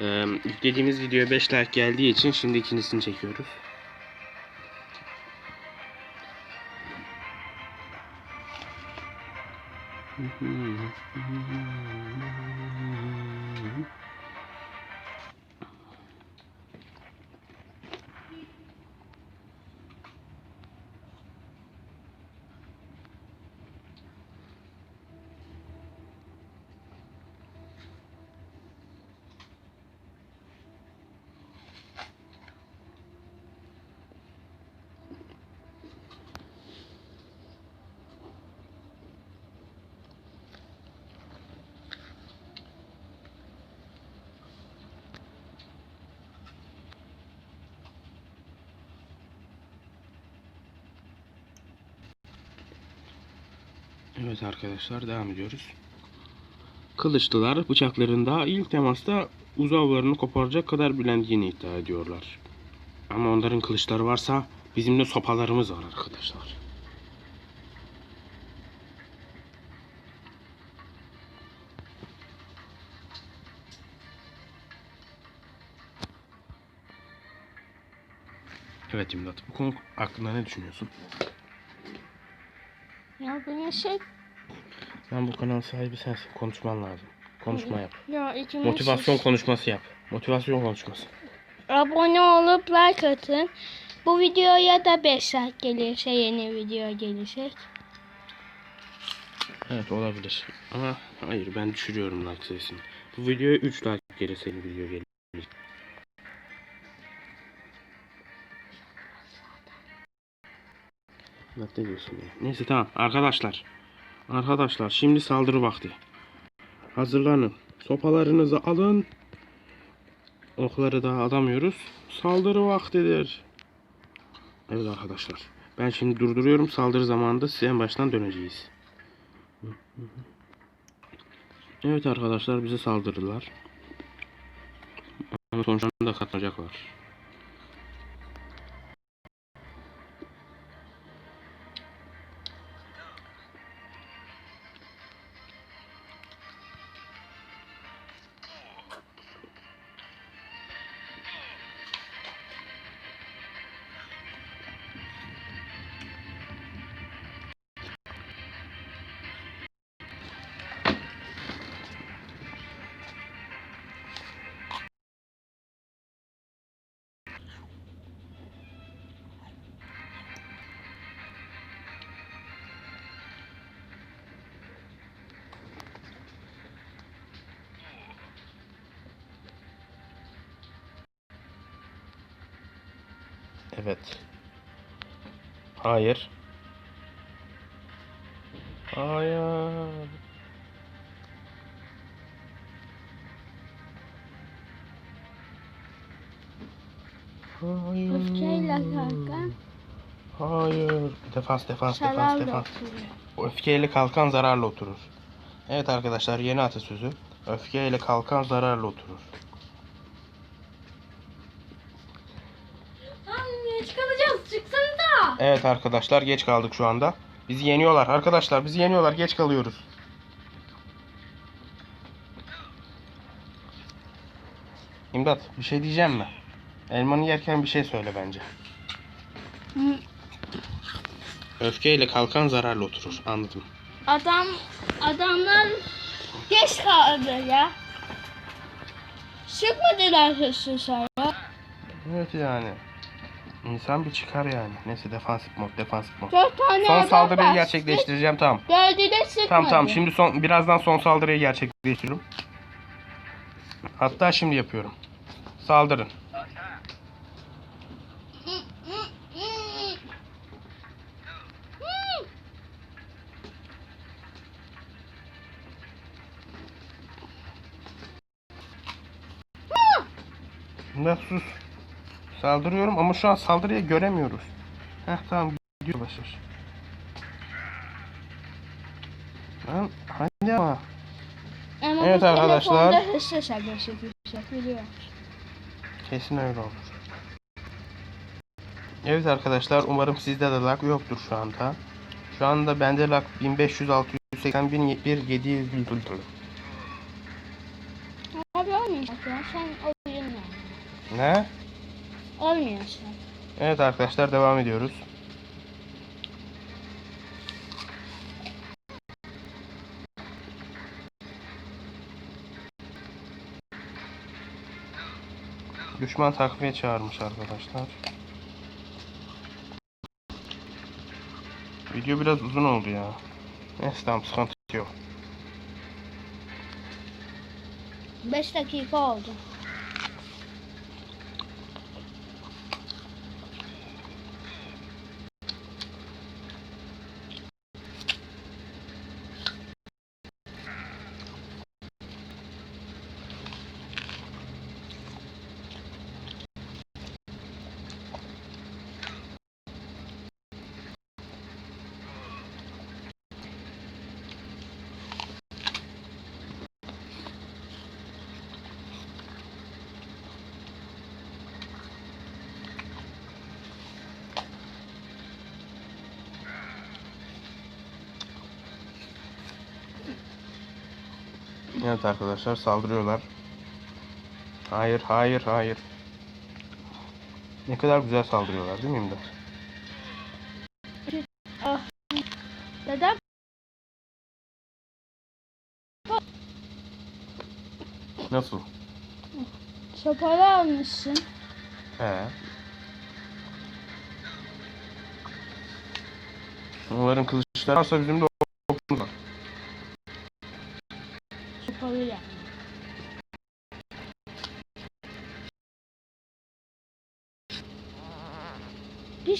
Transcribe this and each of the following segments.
Ee, yüklediğimiz videoya 5 like geldiği için şimdi ikincisini çekiyoruz. Evet arkadaşlar devam ediyoruz. Kılıçlılar bıçaklarında ilk temasta uzavlarını koparacak kadar bilendiğini iddia ediyorlar. Ama onların kılıçları varsa bizim de sopalarımız var arkadaşlar. Evet İmdat bu konu hakkında ne düşünüyorsun? Ya bu şey... Ben bu kanal sahibi sensin. Konuşman lazım. Konuşma yap. Ya Motivasyon konuşması yap. Motivasyon konuşması. Abone olup like atın. Bu videoya da 5 like gelirse yeni video gelecek. Evet olabilir. Ama hayır ben düşürüyorum like sayısını. Bu videoya 3 like gelirse yeni video gelir. Bak ne diyorsun ya? Neyse tamam arkadaşlar. Arkadaşlar şimdi saldırı vakti. Hazırlanın. Sopalarınızı alın. Okları daha alamıyoruz. Saldırı vaktidir. Evet arkadaşlar. Ben şimdi durduruyorum. Saldırı zamanında size en baştan döneceğiz. Evet arkadaşlar bize saldırdılar. Ama sonuçlarında katlanacaklar. Evet. Hayır. Hayır. Hayır. Öfkeyle kalkan Hayır. Defans, defans, defans, defans. Öfkeyle kalkan zararla oturur. Evet arkadaşlar yeni atasözü. Öfkeyle kalkan zararla oturur. Tamam geç kalacağız çıksanıza. Evet arkadaşlar geç kaldık şu anda. Bizi yeniyorlar arkadaşlar bizi yeniyorlar geç kalıyoruz. İmdat bir şey diyeceğim mi? Elmanı yerken bir şey söyle bence. Öfkeyle kalkan zararla oturur anladım. Adam adamlar geç kaldı ya. Sıkmadılar hırsızlar ya. Evet yani. İnsan bir çıkar yani. Neyse defansif mod defansif mod. Dört tane Son adam saldırıyı bastı. gerçekleştireceğim tamam. Dördü de sıkmadı. Tamam tamam şimdi son birazdan son saldırıyı gerçekleştiriyorum. Hatta şimdi yapıyorum. Saldırın. Ne sus. Saldırıyorum ama şu an saldırıyı göremiyoruz. Heh tamam gidiyor başlar. Lan hadi ama. Ama Evet arkadaşlar. telefonda biliyor. Kesin öyle olur. Evet arkadaşlar umarım sizde de lag yoktur şu anda. Şu anda bende lag 1500 680 1700 700 Abi Olmuyor. Sen oyunla. Ne? Olmuyorsun. Evet arkadaşlar devam ediyoruz. Düşman takviye çağırmış arkadaşlar. Video biraz uzun oldu ya. Neyse tamam sıkıntı yok. 5 dakika oldu. Evet arkadaşlar saldırıyorlar. Hayır hayır hayır. Ne kadar güzel saldırıyorlar değil mi İmdat? Neden? Nasıl? Sopalı almışsın. He. Onların kılıçları varsa bizim de okumuz var.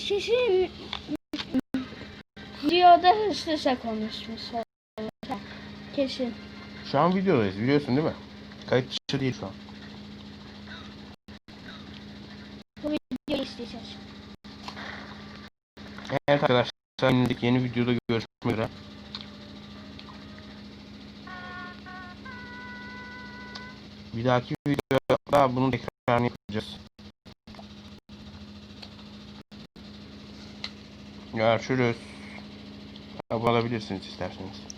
Kesin videoda hızlıca konuşmuş. Kesin. Şu an videodayız biliyorsun değil mi? Kayıt dışı değil şu an. Video isteyeceğiz. Evet arkadaşlar şimdilik yeni videoda görüşmek üzere. Bir dahaki videoda bunun tekrarını yapacağız. Görüşürüz. Abone olabilirsiniz isterseniz.